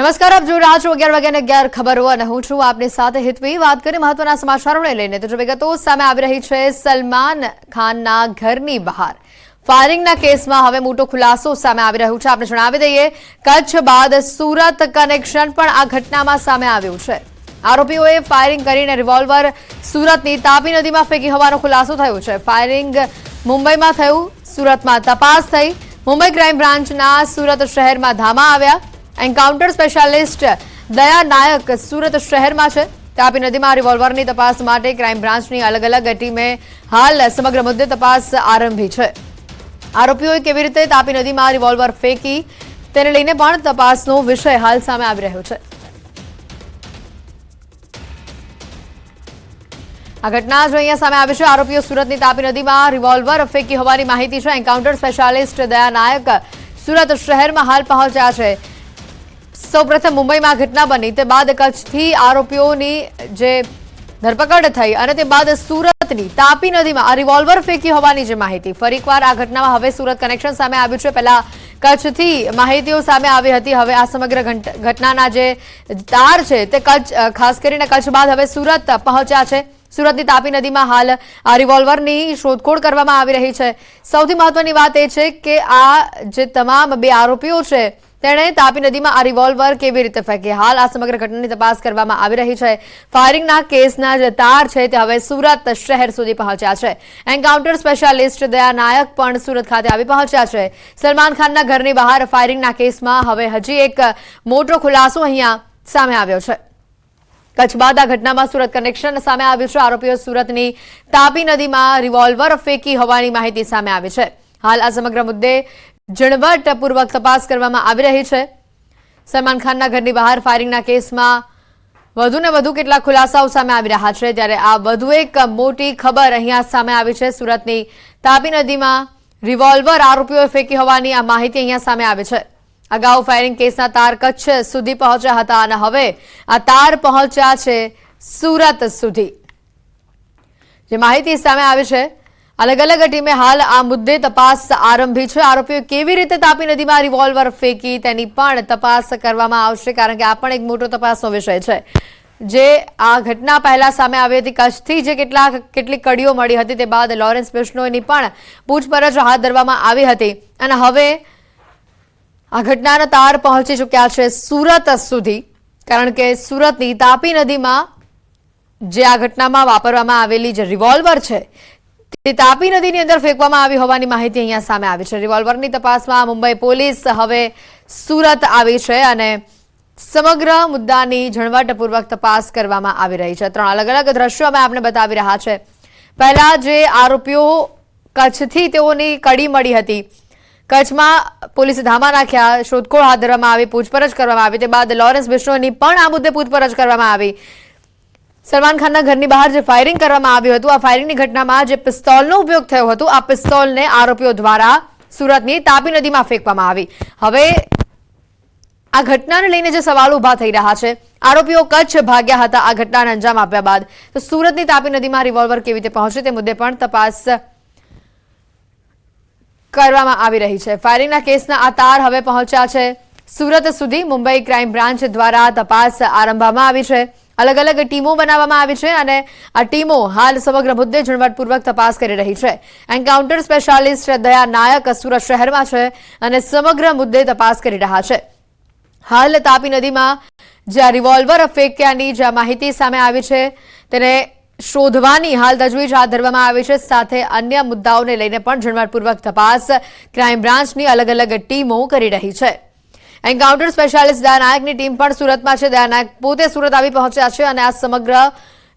નમસ્કાર, આપ જોઈ રહ્યા છો અગિયાર વાગ્યાને અગિયાર ખબરો અને હું છું આપની સાથે હિતવી. વાત કરી મહત્વના સમાચારોને લઈને, તો વિગતો સામે આવી રહી છે, સલમાન ખાનના ઘરની બહાર. ફાયરિંગના કેસમાં હવે મોટો ખુલાસો સામે આવી રહ્યો છે. આપણે જણાવી દઈએ, કચ્છ બાદ સુરત કનેક્શન પણ આ ઘટનામાં સામે આવ્યું છે. આરોપીઓએ ફાયરિંગ કરીને રિવોલ્વર સુરતની તાપી નદીમાં ફેંકી હોવાનો ખુલાસો થયો છે. ફાયરિંગ મુંબઈમાં થયું, સુરતમાં તપાસ થઈ. મુંબઈ ક્રાઇમ બ્રાન્ચના સુરત શહેરમાં ધામા આવ્યા. એન્કાઉન્ટર સ્પેશિયાલિસ્ટ દયા નાયક સુરત શહેરમાં છે. તાપી નદીમાં રિવોલ્વરની તપાસ માટે ક્રાઇમ બ્રાન્ચની અલગ અલગ ટીમે હાલ સમગ્ર મુદ્દે તપાસ આરંભી છે. આરોપીઓએ કેવી રીતે તાપી નદીમાં રિવોલ્વર ફેંકી તેને લઈને પણ તપાસનો વિષય હાલ સામે આવી રહ્યો છે. આ ઘટના જો અહીંયા સામે આવી છે, આરોપીઓ સુરતની તાપી નદીમાં રિવોલ્વર ફેંકી હોવાની માહિતી છે. એન્કાઉન્ટર સ્પેશિયાલિસ્ટ દયા નાયક સુરત શહેરમાં હાલ પહોંચ્યા છે. સૌપ્રથમ મુંબઈમાં ઘટના બની. તે બાદ કચ્છથી આરોપીઓની જે ધરપકડ થઈ અને તે બાદ સુરતની તાપી નદીમાં આ રિવોલ્વર ફેંકી હોવાની જે માહિતી. ફરીકવાર આ ઘટનામાં હવે સુરત કનેક્શન સામે આવ્યું છે. પહેલા કચ્છથી માહિતીઓ સામે આવી હતી. હવે આ સમગ્ર ઘંટ- ઘટનાના જે તાર છે તે કચ્છ ખાસ કરીને કચ્છ બાદ હવે સુરત પહોંચ્યા છે. સુરતની તાપી નદીમાં હાલ આ રિવોલ્વરની શોધખોળ કરવામાં આવી રહી છે. સૌથી મહત્વની વાત એ છે કે આ જે તમામ બે આરોપીઓ છે તેણે તાપી નદીમાં આ રિવોલ્વર કેવી રીતે ફેંકી? હાલ આ સમગ્ર ઘટનાની તપાસ કરવામાં આવી રહી છે. ફાયરિંગના કેસના જે તાર છે, તે હવે સુરત શહેર સુધી પહોંચ્યા છે. એન્કાઉન્ટર સ્પેશિયાલિસ્ટ દયા નાયક પણ સુરત ખાતે આવી પહોંચ્યા છે. સલમાન ખાનના ઘરની બહાર ફાયરિંગના કેસમાં હવે હજી એક મોટો ખુલાસો અહીંયા સામે આવ્યો છે. કચ્છ બાદ આ ઘટનામાં સુરત કનેક્શન સામે આવ્યું છે. આરોપીઓ સુરતની તાપી નદીમાં રિવોલ્વર ફેંકી હોવાની માહિતી સામે આવી છે. હાલ આ સમગ્ર મુદ્દે ઝીણવટપૂર્વક તપાસ કરવામાં આવી રહી છે. સલમાન ખાનના ઘરની બહાર ફાયરિંગના કેસમાં વધુ ને વધુ કેટલાક ખુલાસાઓ સામે આવી રહ્યા છે. ત્યારે આ વધુ એક મોટી ખબર અહીંયા સામે આવી છે. સુરતની તાપી નદીમાં રિવોલ્વર આરોપીઓએ ફેંકી હોવાની આ માહિતી અહીંયા સામે આવી છે. અગાઉ ફાયરિંગ કેસના તાર કચ્છ સુધી પહોંચ્યા હતા અને હવે આ તાર પહોંચ્યા છે સુરત સુધી. જે માહિતી સામે આવી છે અલગ અલગ ટીમે હાલ આ મુદ્દે તપાસ આરંભી છે. આરોપીઓ કેવી રીતે તાપી નદીમાં રિવોલ્વર ફેંકી તેની પણ તપાસ કરવામાં આવશે, કારણ કે આ પણ એક મોટો તપાસનો વિષય છે. જે આ ઘટના પહેલા સામે આવી હતી, કચ્છથી જે કેટલાક, કેટલીક કડીઓ મળી હતી, તે બાદ લોરેન્સ બિશ્નોઈની પણ પૂછપરછ હાથ ધરવામાં આવી હતી. અને હવે આ ઘટનાના તાર પહોંચી ચૂક્યા છે સુરત સુધી, કારણ કે સુરતની તાપી નદીમાં જે આ ઘટનામાં વાપરવામાં આવેલી જે રિવોલ્વર છે તે તાપી નદીની અંદર ફેંકવામાં આવી હોવાની માહિતી અહીંયા સામે આવી છે. રિવોલ્વરની તપાસમાં મુંબઈ પોલીસ હવે સુરત આવી છે અને સમગ્ર મુદ્દાની ઝણવટપૂર્વક તપાસ કરવામાં આવી રહી છે. ત્રણ અલગ અલગ દ્રશ્યો અમે આપને બતાવી રહ્યા છે. પહેલા જે આરોપીઓ કચ્છથી તેઓની કડી મળી હતી. કચ્છમાં પોલીસે ધામા નાખ્યા, શોધખોળ હાથ ધરવામાં આવી, પૂછપરછ કરવામાં આવી. તે બાદ લોરેન્સ બિશ્નોની પણ આ મુદ્દે પૂછપરછ કરવામાં આવી. સલમાન ખાનના ઘરની બહાર જે ફાયરિંગ કરવામાં આવ્યું હતું, આ ફાયરિંગની ઘટનામાં જે પિસ્તોલનો ઉપયોગ થયો હતો, આ પિસ્તોલને આરોપીઓ દ્વારા સુરતની તાપી નદીમાં ફેંકવામાં આવી. હવે આ ઘટનાને લઈને જે સવાલો ઊભા થઈ રહ્યા છે, આરોપીઓ કચ્છ ભાગ્યા હતા, આ ઘટનાને અંજામ આપ્યા બાદ. તો સુરતની તાપી નદીમાં રિવોલ્વર કેવી રીતે પહોંચ્યું તે મુદ્દે પણ તપાસ કરવામાં આવી રહી છે. ફાયરિંગના કેસના આ તાર હવે પહોંચ્યા છે. સુરત સુધી મુંબઈ ક્રાઇમ બ્રાન્ચ દ્વારા તપાસ આરંભવામાં આવી છે. અલગ અલગ ટીમો બનાવવામાં આવી છે અને આ ટીમો હાલ સમગ્ર મુદ્દે ઝીણવટપૂર્વક તપાસ કરી રહી છે. એન્કાઉન્ટર સ્પેશિયાલિસ્ટ દયા નાયક સુરત શહેરમાં છે અને સમગ્ર મુદ્દે તપાસ કરી રહ્યા છે. હાલ તાપી નદીમાં જ્યાં રિવોલ્વર ફેંક્યાની જ્યાં માહિતી સામે આવી છે, તેને શોધવાની હાલ તજવીજ હાથ ધરવામાં આવી છે. સાથે અન્ય મુદ્દાઓને લઈને પણ ઝીણવટપૂર્વક તપાસ, ક્રાઇમ બ્રાન્ચની અલગ અલગ ટીમો કરી રહી છે. એન્કાઉન્ટર સ્પેશિયાલિસ્ટ દયાનાયકની ટીમ પણ સુરતમાં છે. દયાનાયક પોતે સુરત આવી પહોંચ્યા છે અને આ સમગ્ર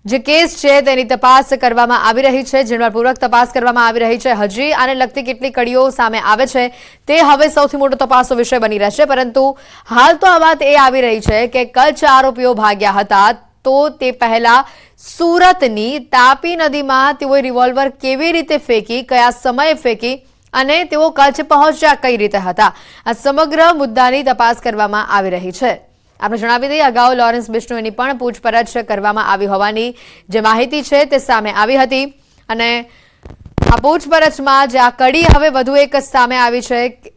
જે કેસ છે તેની તપાસ કરવામાં આવી રહી છે. ઝીણવટપૂર્વક તપાસ કરવામાં આવી રહી છે. હજી આને લગતી કેટલી કડીઓ સામે આવે છે તે હવે સૌથી મોટો તપાસનો વિષય બની રહેશે. પરંતુ હાલ તો આ વાત એ આવી રહી છે કે કચ્છ આરોપીઓ ભાગ્યા હતા તો તે પહેલા સુરતની તાપી નદીમાં તેઓએ રિવોલ્વર કેવી રીતે ફેંકી, કયા સમયે ફેંકી અને તેઓ કચ્છ પહોંચ્યા કઈ રીતે હતા? આ સમગ્ર મુદ્દાની તપાસ કરવામાં આવી રહી છે. આપણે જણાવી દઈએ, અગાઉ લોરેન્સ બિશ્નોઈની પણ પૂછપરછ કરવામાં આવી હોવાની જે માહિતી છે તે સામે આવી હતી. અને આ પૂછપરછમાં જે આ કડી હવે વધુ એક સામે આવી છે.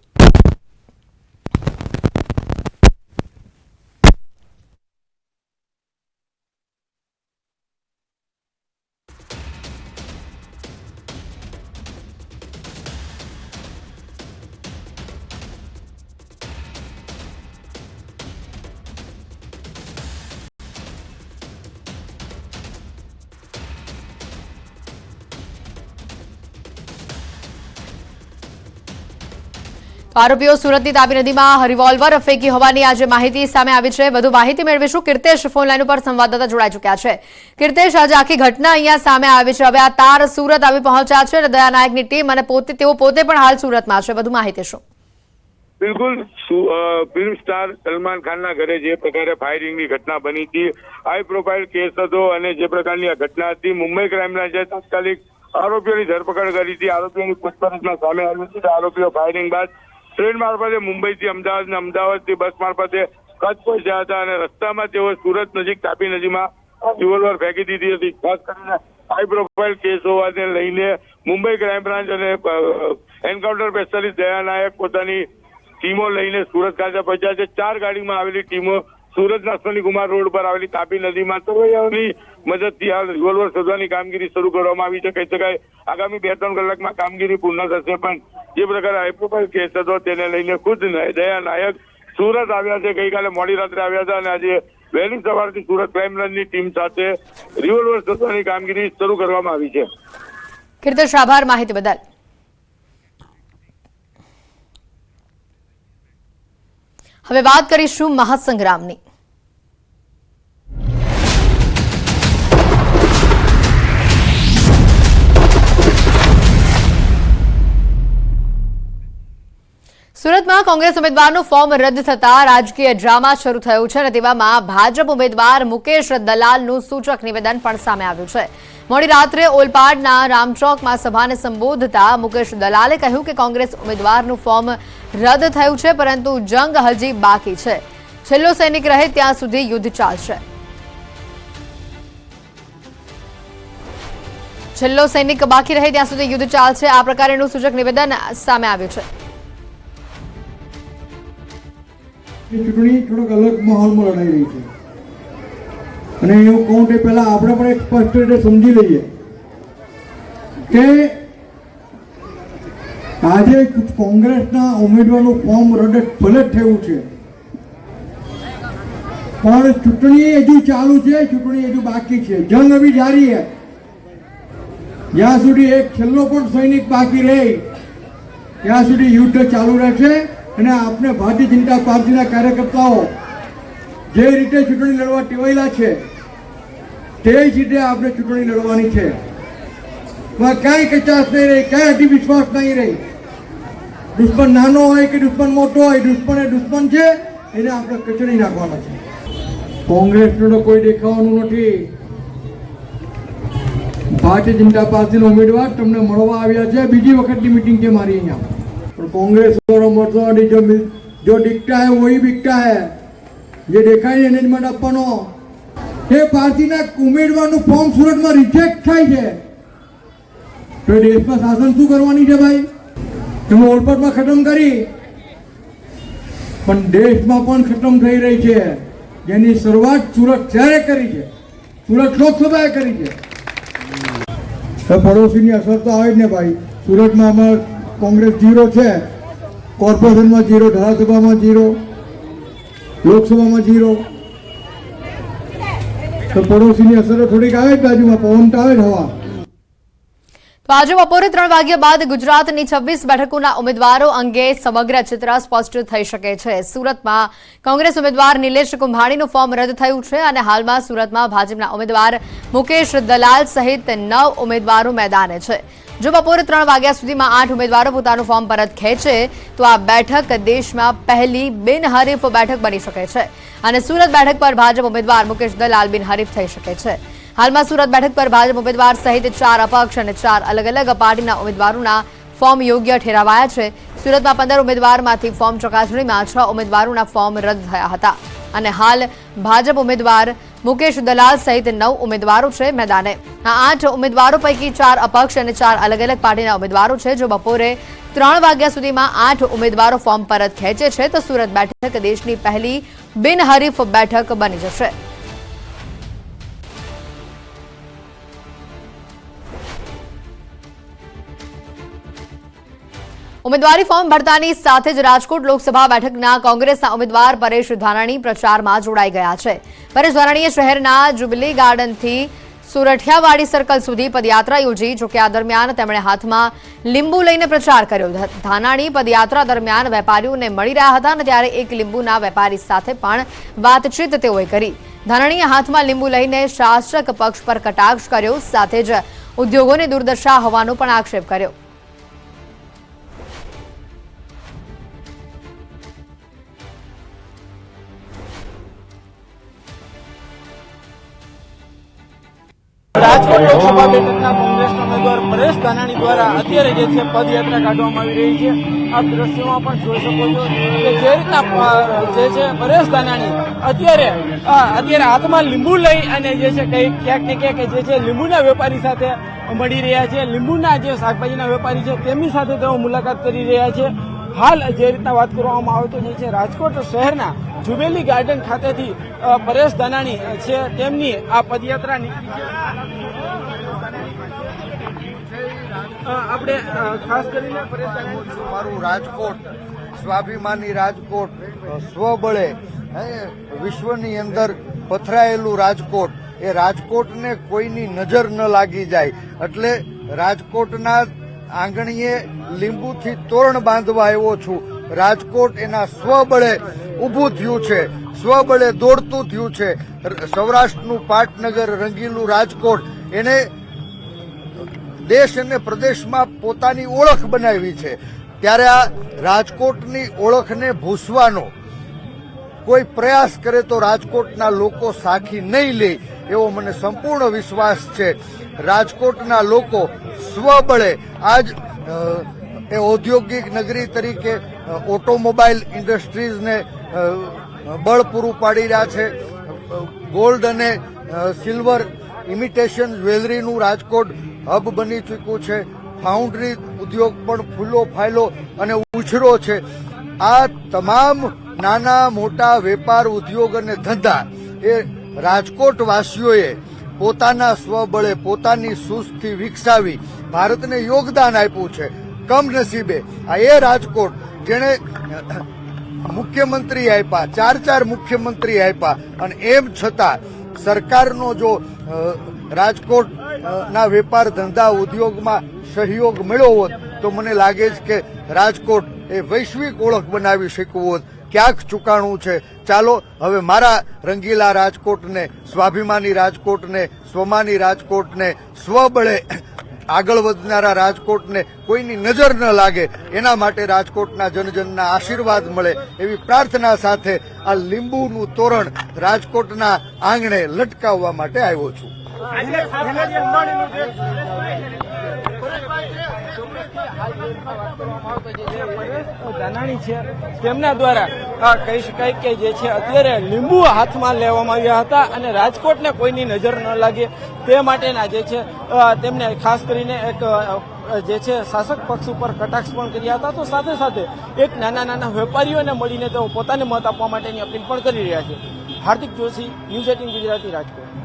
આરોપીઓ સુરતની તાપી નદીમાં રિવોલ્વર ફેંકી હોવાની આજે માહિતી સામે આવી છે. વધુ માહિતી મેળવીશું. કીર્તેશ ફોન લાઈન ઉપર સંવાદદાતા જોડાઈ ચૂક્યા છે. કીર્તેશ, આજે આખી ઘટના અહીંયા સામે આવી છે. હવે આ તાર સુરત આવી પહોંચ્યા છે અને દયાનાયકની ટીમ અને પોતે, તેઓ પોતે પણ હાલ સુરતમાં છે. વધુ માહિતી શું? બિલકુલ ફિલ્મ સ્ટાર સલમાન ખાનના ઘરે જે પ્રકારે ફાયરિંગની ઘટના બની હતી, હાઈ પ્રોફાઇલ કેસ હતો અને જે પ્રકારની આ ઘટના હતી, મુંબઈ ક્રાઇમ બ્રાન્ચે તાત્કાલિક આરોપીઓની ધરપકડ કરી હતી, આરોપીઓની પૂછપરછમાં સામે આવ્યું છે. આરોપીઓ ફાયરિંગ બાદ ટ્રેન મારફતે મુંબઈથી અમદાવાદ અને અમદાવાદથી બસ મારફતે કચ્છ પહોંચ્યા હતા અને રસ્તામાં તેઓ સુરત નજીક તાપી નદીમાં રિવોલ્વર ફેંકી દીધી હતી. ખાસ કરીને હાઈ પ્રોફાઇલ કેસ હોવાને લઈને મુંબઈ ક્રાઇમ બ્રાન્ચ અને એન્કાઉન્ટર સ્પેશિયાલિસ્ટ દયા નાયક પોતાની ટીમો લઈને સુરત ખાતે પહોંચ્યા છે. ચાર ગાડીમાં આવેલી ટીમો સુરતના અશ્વની કુમાર રોડ પર આવેલી તાપી નદીમાં તરવૈયાઓની મદદથી હાલ રિવોલ્વર શોધવાની કામગીરી શરૂ કરવામાં આવી છે. કહી શકાય, આગામી બે ત્રણ કલાકમાં કામગીરી પૂર્ણ થશે, પણ જે પ્રકારે હાઈપ્રોફાઇલ કેસ હતો તેને લઈને ખુદ દયા નાયક સુરત આવ્યા છે. ગઈકાલે મોડી રાત્રે આવ્યા હતા અને આજે વહેલી સવારથી સુરત ક્રાઇમ ટીમ સાથે રિવોલ્વર શોધવાની કામગીરી શરૂ કરવામાં આવી છે. કીર્તેશ, આભાર માહિતી બદલ. હવે વાત કરીશું મહાસંગ્રામની. સુરતમાં કોંગ્રેસ ઉમેદવારનું ફોર્મ રદ થતા રાજકીય ડ્રામા શરૂ થયું છે અને તેવામાં ભાજપ ઉમેદવાર મુકેશ દલાલનું સૂચક નિવેદન પણ સામે આવ્યું છે. મોડી રાત્રે ઓલપાડના રામચોકમાં સભાને સંબોધતા મુકેશ દલાલે કહ્યું કે કોંગ્રેસ ઉમેદવારનું ફોર્મ રદ થયું છે, પરંતુ જંગ હજી બાકી છે. છેલ્લો સૈનિક રહે ત્યાં સુધી યુદ્ધ ચાલશે. છેલ્લો સૈનિક બાકી રહે ત્યાં સુધી યુદ્ધ ચાલશે. આ પ્રકારેનું સૂચક નિવેદન સામે આવ્યું છે. એ ચૂંટણી થોડોક અલગ માહોલમાં લડાઈ રહી છે. અને એવું કહું તે પહેલા આપણે પણ એક સ્પષ્ટ રીતે સમજી લઈએ કે આજે કોંગ્રેસના ઉમેદવારનું ફોર્મ રદ ભલે થયું છે, પણ ચૂંટણી હજુ ચાલુ છે, ચૂંટણી હજુ બાકી છે. જંગ હજી જારી છે. જ્યાં સુધી એક છેલ્લો પણ સૈનિક બાકી રહે, ત્યાં સુધી યુદ્ધ ચાલુ રહેશે. અને આપણે ભારતીય જનતા પાર્ટીના કાર્યકર્તાઓ જે રીતે ચૂંટણી લડવા ટેવાયેલા છે, તે જ રીતે આપણે ચૂંટણી લડવાની છે. કાંઈ કચાશ નહીં રહી કાંઈ અઢી વિશ્વાસ નહીં રહી. દુશ્મન નાનો હોય કે દુશ્મન મોટો હોય, દુશ્મન એ દુશ્મન છે, એને આપણે કચડી નાખવાના છે. કોંગ્રેસનો તો કોઈ દેખાવાનું નથી. ભારતીય જનતા પાર્ટીનો ઉમેદવાર તમને મળવા આવ્યા છે, બીજી વખતની મિટિંગ છે મારી અહીંયા. પણ કોંગ્રેસ નથી. જો જો દિખતા હે વહી બિકતા હે. જે દેખાય છે એને જ મત આપવાનો. એ પાર્ટીના ઉમેદવારનું ફોર્મ સુરતમાં રિજેક્ટ થાય છે. તો દેશમાં શાસન શું કરવાની છે ભાઈ? તમે ઓળપટમાં ખતમ કરી. પણ દેશમાં પણ ખતમ થઈ રહી છે. જેની શરૂઆત સુરત શહેરે કરી છે. સુરત લોકસભાએ કરી છે. પડોશીની અસર તો આવે જ ને ભાઈ. સુરતમાં અમાર કોંગ્રેસ જીરો છે. કોર્પોરેશનમાં જીરો, ધારાસભામાં જીરો, લોકસભામાં જીરો. તો પડોશીની અસર થોડીક આવે જ બાજુમાં, પવન તો આવે જ હવા. આજે બપોરે ત્રણ વાગ્યા બાદ ગુજરાતની છવ્વીસ બેઠકોના ઉમેદવારો અંગે સમગ્ર ચિત્ર સ્પષ્ટ થઈ શકે છે. સુરતમાં કોંગ્રેસ ઉમેદવાર નિલેશ કુંભાણીનું ફોર્મ રદ થયું છે અને હાલમાં સુરતમાં ભાજપના ઉમેદવાર મુકેશ દલાલ સહિત નવ ઉમેદવારો મેદાને છે. જો બપોરે ત્રણ વાગ્યા સુધીમાં આઠ ઉમેદવારો પોતાનું ફોર્મ પરત ખેંચે, તો આ બેઠક દેશમાં પહેલી બિનહરીફ બેઠક બની શકે છે. અને સુરત બેઠક પર ભાજપ ઉમેદવાર મુકેશ દલાલ બિનહરીફ થઈ શકે છે. હાલમાં સુરત બેઠક પર ભાજપ ઉમેદવાર સહિત ચાર અપક્ષ અને ચાર અલગ અલગ પાર્ટીના ઉમેદવારોના ફોર્મ યોગ્ય ઠેરાવાયા છે. સુરતમાં પંદર ઉમેદવારમાંથી ફોર્મ ચકાસણીમાં છ ઉમેદવારોના ફોર્મ રદ થયા હતા. અને હાલ ભાજપ ઉમેદવાર મુકેશ દલાલ સહિત નવ ઉમેદવારો છે મેદાને. આ આઠ ઉમેદવારો પૈકી ચાર અપક્ષ અને ચાર અલગ અલગ પાર્ટીના ઉમેદવારો છે, જો બપોરે ત્રણ વાગ્યા સુધીમાં આઠ ઉમેદવારો ફોર્મ પરત ખેંચે છે, તો સુરત બેઠક દેશની પહેલી બિનહરીફ બેઠક બની જશે. ઉમેદવારી ફોર્મ ભરતાની સાથે જ રાજકોટ લોકસભા બેઠકના કોંગ્રેસના ઉમેદવાર પરેશ ધાનાણી પ્રચારમાં જોડાઈ ગયા છે. પરેશ ધાનાણીએ શહેરના જુબલી ગાર્ડનથી સુરઠિયાવાડી સર્કલ સુધી પદયાત્રા યોજી જોકે આ દરમિયાન તેમણે હાથમાં લીંબુ લઈને પ્રચાર કર્યો. ધાનાણી પદયાત્રા દરમિયાન વેપારીઓને મળી રહ્યા હતા અને ત્યારે એક લીંબુના વેપારી સાથે પણ વાતચીત તેઓએ કરી. ધાનાણીએ હાથમાં લીંબુ લઈને શાસક પક્ષ પર કટાક્ષ કર્યો, સાથે જ ઉદ્યોગોની દુર્દશા હોવાનો પણ આક્ષેપ કર્યો. રાજકોટ લોકસભા બેઠકના કોંગ્રેસના ઉમેદવાર પરેશ ધાનાણી દ્વારા અત્યારે જે છે પદયાત્રા કાઢવામાં આવી રહી છે. આપ દ્રશ્યોમાં પણ જોઈ શકો છો કે જે રીતના જે છે પરેશ ધાનાણી અત્યારે અત્યારે હાથમાં લીંબુ લઈ અને જે છે કઈ ક્યાંક ને ક્યાંક જે છે લીંબુના વેપારી સાથે મળી રહ્યા છે. લીંબુના જે શાકભાજીના વેપારી છે તેમની સાથે તેઓ મુલાકાત કરી રહ્યા છે. હાલ જે રીતના વાત કરવામાં આવે તો જે રાજકોટ શહેરના જુબેલી ગાર્ડન ખાતેથી પરેશ ધાનાણી છે તેમની આ પદયાત્રા આપણે ખાસ કરીને મારું રાજકોટ, સ્વાભિમાની રાજકોટ સ્વબળે વિશ્વની અંદર પથરાયેલું રાજકોટ, એ રાજકોટને કોઈની નજર ન લાગી જાય. એટલે રાજકોટના આંગણીએ લીંબુથી તોરણ બાંધવા આવ્યો છું. રાજકોટ એના સ્વબળે ઊભું થયું છે. સ્વબળે દોડતું થયું છે. સૌરાષ્ટ્રનું પાટનગર, રંગીલું રાજકોટ, એને દેશ અને પ્રદેશમાં પોતાની ઓળખ બનાવી છે. ત્યારે આ રાજકોટની ઓળખને ભૂસવાનો કોઈ પ્રયાસ કરે તો રાજકોટના લોકો સાખી નહીં લે એવો મને સંપૂર્ણ વિશ્વાસ છે. રાજકોટના લોકો સ્વબળે આજ એ ઔદ્યોગિક નગરી તરીકે ઓટોમોબાઈલ ઇન્ડસ્ટ્રીઝને બળ પૂરું પાડી રહ્યા છે. ગોલ્ડ અને સિલ્વર ઇમિટેશન જ્વેલરીનું રાજકોટ હબ બની ચૂક્યું છે. ફાઉન્ડરી ઉદ્યોગ પણ ફૂલો ફાયલો અને ઉછરો છે. આ તમામ નાના મોટા વેપાર ઉદ્યોગ અને ધંધા એ રાજકોટ વાસીઓએ પોતાના સ્વબળે, પોતાની સુસ્થી વિકસાવી ભારતને યોગદાન આપ્યું છે, કમનસીબે. આ એ રાજકોટ જેણે મુખ્યમંત્રી આપ્યા, ચાર ચાર મુખ્યમંત્રી આપ્યા. અને એમ છતાં સરકારનો જો રાજકોટ ના વેપાર ધંધા ઉદ્યોગમાં સહયોગ મળ્યો હોત, તો મને લાગે છે કે રાજકોટ એ વૈશ્વિક ઓળખ બનાવી શક્યું હોત. ક્યાંક ચૂકાણું છે. ચાલો, હવે મારા રંગીલા રાજકોટને, સ્વાભિમાની રાજકોટને, સ્વમાની રાજકોટને, સ્વબળે આગળ વધનારા રાજકોટને કોઈની નજર ન લાગે. એના માટે રાજકોટના જનજનના આશીર્વાદ મળે એવી પ્રાર્થના સાથે આ લીંબુનું તોરણ રાજકોટના આંગણે લટકાવવા માટે આવ્યો છું. ધીરજ અંબાણીનું કહી શકાય કે જે છે, અત્યારે લીંબુ હાથમાં લેવામાં આવ્યા હતા અને રાજકોટને કોઈની નજર ન લાગે તે માટેના જે છે તેમને ખાસ કરીને એક જે છે, શાસક પક્ષ ઉપર કટાક્ષ પણ કર્યા હતા. તો સાથે સાથે એક નાના નાના વેપારીઓને મળીને તેઓ પોતાને મત આપવા માટેની અપીલ પણ કરી રહ્યા છે. Hardik Joshi, news eighteen Gujarati Rajkot.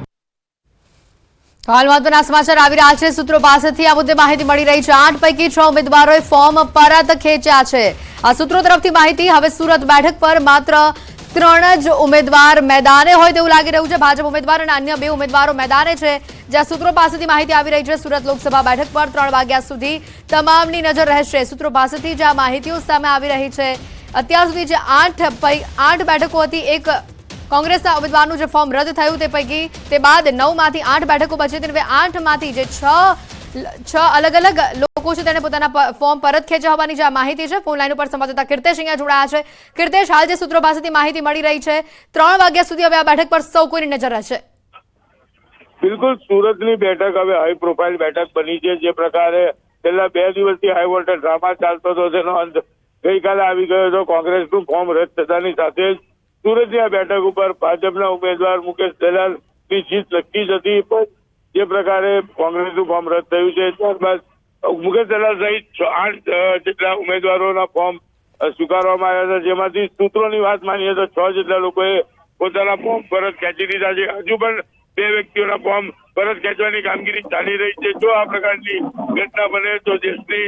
હાલ મહત્વના સમાચાર આવી રહ્યા છે. સૂત્રો પાસેથી આ મુદ્દે માહિતી મળી રહી છે. આઠ પૈકી છ ઉમેદવારોએ ફોર્મ પરત ખેંચ્યા છે. આ સૂત્રો તરફથી માહિતી હવે સુરત બેઠક પર માત્ર ત્રણ જ ઉમેદવાર મેદાને હોય તેવું લાગી રહ્યું છે. ભાજપ ઉમેદવાર અને અન્ય બે ઉમેદવારો મેદાને છે. જ્યાં સૂત્રો પાસેથી માહિતી આવી રહી છે. સુરત લોકસભા બેઠક પર ત્રણ વાગ્યા સુધી તમામની નજર રહેશે. સૂત્રો પાસેથી જે આ માહિતીઓ સામે આવી રહી છે, અત્યાર સુધી જે આઠ આઠ બેઠકો હતી, એક કોંગ્રેસના ઉમેદવારનું જે ફોર્મ રદ થયું તે પૈકી તે બાદ નવમાંથી આઠ બેઠકો બચી હતી હવે આઠમાંથી જે છ છ અલગ અલગ લોકો છે તેણે પોતાના ફોર્મ પરત ખેંચ્યા હોવાની જે માહિતી છે, ફોન લાઈન ઉપર સંવાદદાતા કીર્તેશ અહીંયા જોડાયા છે. કીર્તેશ, હાલ જે સૂત્રો પાસેથી માહિતી મળી રહી છે, ત્રણ વાગ્યા સુધી હવે આ બેઠક પર સૌ કોઈની નજર રહેશે? બિલકુલ, સુરતની બેઠક હવે હાઈ પ્રોફાઇલ બેઠક બની છે, જે પ્રકારે છેલ્લા બે દિવસથી હાઈ વોલ્ટેજ ડ્રામા ચાલતો હતો તેનો અંત ગઈકાલે આવી ગયો હતો. કોંગ્રેસનું ફોર્મ રદ થતાની સાથે જ સુરતની બેઠક ઉપર ભાજપના ઉમેદવાર મુકેશ દલાલની જીત નક્કી જ હતી પણ જે પ્રકારે કોંગ્રેસનું ફોર્મ રદ થયું છે, ત્યારબાદ મુકેશ દલાલ સહિત આઠ જેટલા ઉમેદવારોના ફોર્મ સ્વીકારવામાં આવ્યા હતા, જેમાંથી સૂત્રોની વાત માનીએ તો છ જેટલા લોકોએ પોતાના ફોર્મ પરત ખેંચી દીધા છે. હજુ પણ બે વ્યક્તિઓના ફોર્મ પરત ખેંચવાની કામગીરી ચાલી રહી છે. જો આ પ્રકારની ઘટના બને તો દેશની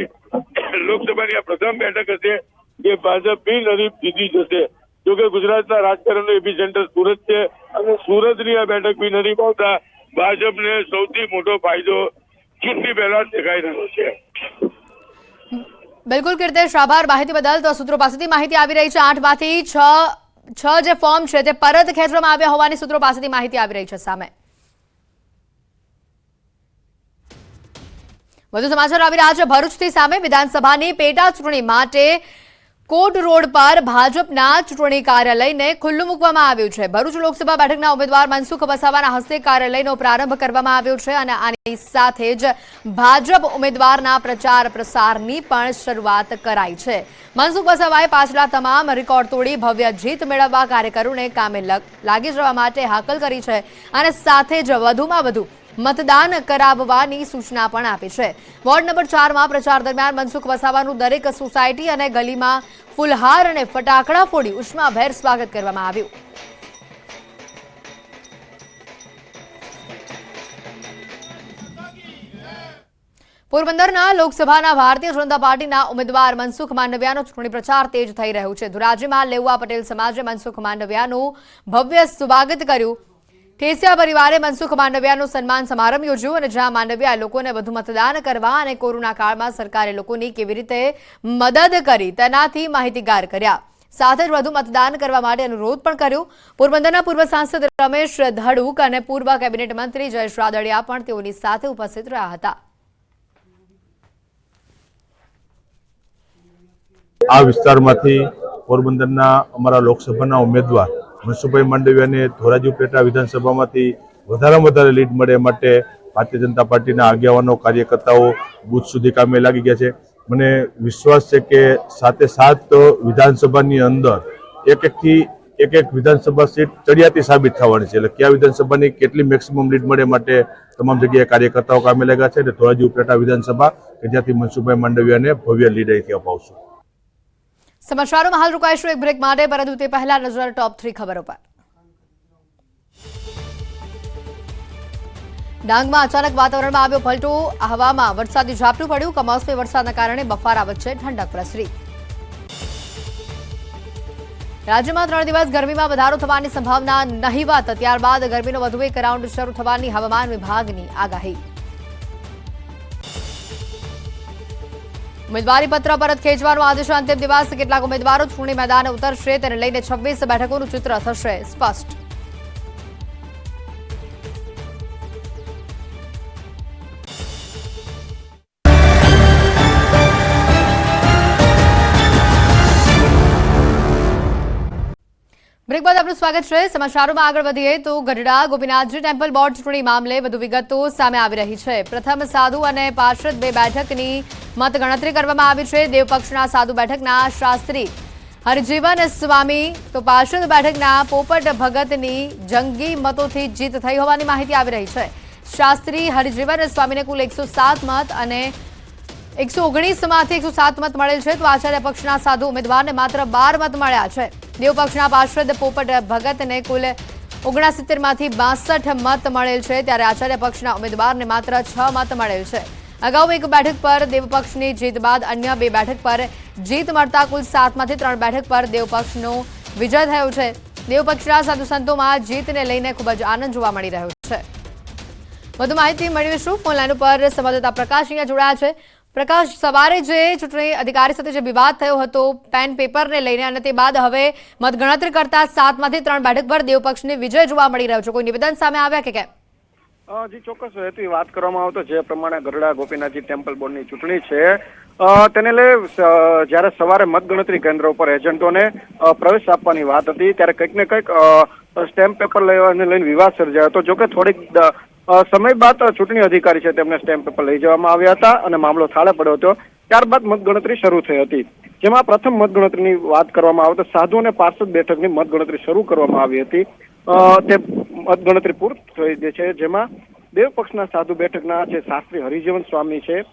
લોકસભાની આ પ્રથમ બેઠક હશે એ ભાજપ બી નરીફ જીતી જશે. જોકે ગુજરાતના રાજકારણનું એપી સુરત છે અને સુરતની આ બેઠક બી નથી આવતા ભાજપને સૌથી મોટો ફાયદો ચૂંટણી પહેલા દેખાઈ રહ્યો છે. બિલકુલ કીર્તેશ, આભાર માહિતી બદલ. તો સૂત્રો પાસેથી માહિતી આવી રહી છે. આઠમાંથી છ છ જે ફોર્મ છે તે પરત ખેંચવામાં આવ્યા હોવાની સૂત્રો પાસેથી માહિતી આવી રહી છે સામે. વધુ સમાચાર આવી રહ્યા છે ભરૂચથી સામે. વિધાનસભાની પેટા ચૂંટણી માટે કોટ રોડ પર ભાજપના ચૂંટણી કાર્યાલયને ખુલ્લું મૂકવામાં આવ્યું છે. ભરૂચ લોકસભા બેઠકના ઉમેદવાર મનસુખ વસાવાના હસ્તે કાર્યાલયનો પ્રારંભ કરવામાં આવ્યો છે અને આની સાથે જ ભાજપ ઉમેદવારના પ્રચાર પ્રસારની પણ શરૂઆત કરાઈ છે. મનસુખ વસાવાએ પાછલા તમામ રેકોર્ડ તોડી ભવ્ય જીત મેળવવા કાર્યકરોને કામે લગ- જવા માટે હાકલ કરી છે અને સાથે જ વધુમાં વધુ મતદાન કરાવવાની સૂચના પણ આપી છે. વોર્ડ નંબર ચારમાં પ્રચાર દરમિયાન મનસુખ વસાવાનું દરેક સોસાયટી અને ગલીમાં ફુલહાર અને ફટાકડા ફોડી ઉષ્માભેર સ્વાગત કરવામાં આવ્યું. પોરબંદરના લોકસભાના ભારતીય જનતા પાર્ટીના ઉમેદવાર મનસુખ માંડવિયાનો ચૂંટણી પ્રચાર તેજ થઈ રહ્યો છે. ધોરાજીમાં લેઉવા પટેલ સમાજે મનસુખ માંડવિયાનું ભવ્ય સ્વાગત કર્યું. ઠેસિયા પરિવારે મનસુખ માંડવિયાનો સન્માન સમારંભ યોજ્યો અને જ્યાં માંડવિયાએ લોકોને વધુ મતદાન કરવા અને કોરોના કાળમાં સરકારે લોકોની કેવી રીતે મદદ કરી તેનાથી માહિતીગાર કર્યા. સાથે જ વધુ મતદાન કરવા માટે અનુરોધ પણ કર્યો. પોરબંદરના પૂર્વ સાંસદ રમેશ ધડુક અને પૂર્વ કેબિનેટ મંત્રી જયેશ રાદડિયા પણ તેઓની સાથે ઉપસ્થિત રહ્યા હતા. આ વિસ્તારમાંથી પોરબંદરના અમારા લોકસભાના ઉમેદવાર મનસુખભાઈ માંડવિયાને ધોરાજી પેટા વિધાનસભામાંથી વધારેમાં વધારે લીડ મળે માટે ભારતીય જનતા પાર્ટીના આગેવાનો, કાર્યકર્તાઓ બુથ સુધી કામે લાગી ગયા છે. મને વિશ્વાસ છે કે સાતે સાત વિધાનસભાની અંદર એક એકથી એક એક વિધાનસભા સીટ ચડિયાતી સાબિત થવાની છે. એટલે કયા વિધાનસભાની કેટલી મેક્સિમમ લીડ મળે માટે તમામ જગ્યાએ કાર્યકર્તાઓ કામે લાગ્યા છે અને ધોરાજી ઉપલેટા વિધાનસભા, કે જ્યાંથી મનસુખભાઈ માંડવિયાને ભવ્ય લીડ અહીંથી અપાવશું. સમાચારોમાં હાલ રોકાઈશું એક બ્રેક માટે, પરંતુ તે પહેલા નજર ટોપ થ્રી ખબરો પર. ડાંગમાં અચાનક વાતાવરણમાં આવ્યો પલટો. હવામાં વરસાદી ઝાપટું પડ્યું. કમોસમી વરસાદના કારણે બફારા વચ્ચે ઠંડક પ્રસરી. રાજ્યમાં ત્રણ દિવસ ગરમીમાં વધારો થવાની સંભાવના નહીવત. ત્યારબાદ ગરમીનો વધુ એક રાઉન્ડ શરૂ થવાની હવામાન વિભાગની આગાહી. ઉમેદવારી પત્ર પરત ખેંચવાનો આજે અંતિમ દિવસ કેટલાક ઉમેદવારો ચૂંટણી મેદાને ઉતરશે. તેને લઈને છવ્વીસ બેઠકોનું ચિત્ર થશે સ્પષ્ટ. બાદ આપનું સ્વાગત છે. સમાચારોમાં આગળ વધીએ તો ગઢડા ગોપીનાથજી ટેમ્પલ બોર્ડ ચૂંટણી મામલે વધુ વિગતો સામે આવી રહી છે. પ્રથમ સાધુ અને પાર્ષદ બે બેઠકની મતગણતરી કરવામાં આવી છે. દેવપક્ષના સાધુ બેઠકના શાસ્ત્રી હરજીવન સ્વામી તો પાર્ષદ બેઠકના પોપટ ભગતની જંગી મતોથી જીત થઈ હોવાની માહિતી આવી રહી છે. શાસ્ત્રી હરજીવન સ્વામીને કુલ એકસો મત અને એકસો ઓગણીસમાંથી એકસો સાત મત મળેલ છે. તો આચાર્ય પક્ષના સાધુ ઉમેદવારને માત્ર બાર મત મળ્યા છે. દેવ પક્ષના પાર્ષદ પોપટ ભગતને કુલ ઓગણસિત્તેરમાંથી બાસઠ મત મળેલ છે, ત્યારે આચાર્ય પક્ષના ઉમેદવારને માત્ર છ મત મળેલ છે. અગાઉ એક બેઠક પર દેવપક્ષની જીત બાદ અન્ય બે બેઠક પર જીત મળતા કુલ સાતમાંથી ત્રણ બેઠક પર દેવપક્ષનો વિજય થયો છે. દેવપક્ષના સાધુ સંતોમાં જીતને લઈને ખૂબ જ આનંદ જોવા મળી રહ્યો છે. વધુ માહિતી મેળવીશું. ફોનલાઈન ઉપર સંવાદદાતા પ્રકાશ અહીંયા જોડાયા છે. પ્રકાશ, સવારે જે ચૂંટણી અધિકારી સાથે જે વિવાદ થયો હતો, પેન પેપરને લઈને, અને તે બાદ હવે મતગણતરી કરતા સાતમાંથી ત્રણ બેઠક પર દેવપક્ષને વિજય જોવા મળી રહ્યો છે. કોઈ નિવેદન સામે આવ્યા કે કેમ? જી, ચોક્કસ. હેતુ વાત કરવામાં આવતો જે પ્રમાણે ગરડા ગોપીનાથજી ટેમ્પલ બોર્ડની ચૂંટણી છે તેને લઈ જ્યારે સવારે મતગણતરી કેન્દ્ર ઉપર એજન્ટોને પ્રવેશ આપવાની વાત હતી, ત્યારે કંઈક ને કંઈક સ્ટેમ્પ પેપર લેવાને લઈને વિવાદ સર્જાયો હતો. જોકે થોડીક સમય બાદ ચૂંટણી અધિકારી છે તેમને સ્ટેમ્પ પેપર લઈ જવામાં આવ્યા હતા અને મામલો થાળે પડ્યો હતો. ત્યારબાદ મતગણતરી શરૂ થઈ હતી. જેમાં પ્રથમ મતગણતરીની વાત કરવામાં આવે તો સાધુ અને પાર્ષદ બેઠકની મતગણતરી શરૂ કરવામાં આવી હતી. તે મતગણતરી પૂર્ણ થઈ છે. જેમાં દેવ પક્ષના સાધુ બેઠકના જે શાસ્ત્રી હરિજીવન સ્વામી છે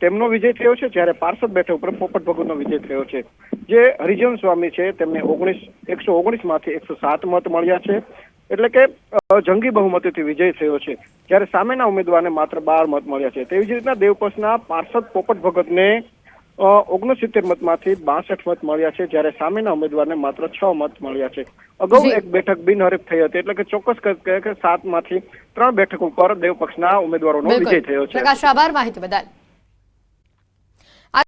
તેમનો વિજય થયો છે, જ્યારે પાર્ષદ બેઠક ઉપર પોપટ ભગતનો વિજય થયો છે. જે હરિજીવન સ્વામી છે, તેમને ઓગણીસ, એકસો ઓગણીસમાંથી એકસો સાત મત મળ્યા છે. એટલે કે જંગી બહુમતીથી વિજય થયો છે. જ્યારે સામેના ઉમેદવારને માત્ર બાર મત મળ્યા છે. તેવી જ રીતના દેવપક્ષના પાર્ષદ પોપટ ભગતને ઓગણસિત્તેર મતમાંથી બાસઠ મત મળ્યા છે જ્યારે સામેના ઉમેદવારને માત્ર છ મત મળ્યા છે. અગાઉ એક બેઠક બિનહરીફ થઈ હતી એટલે કે ચોક્કસ કહે કે સાતમાંથી ત્રણ બેઠક ઉપર દેવપક્ષના ઉમેદવારોનો વિજય થયો છે. પ્રકાશ આભાર માહિતી બદલ.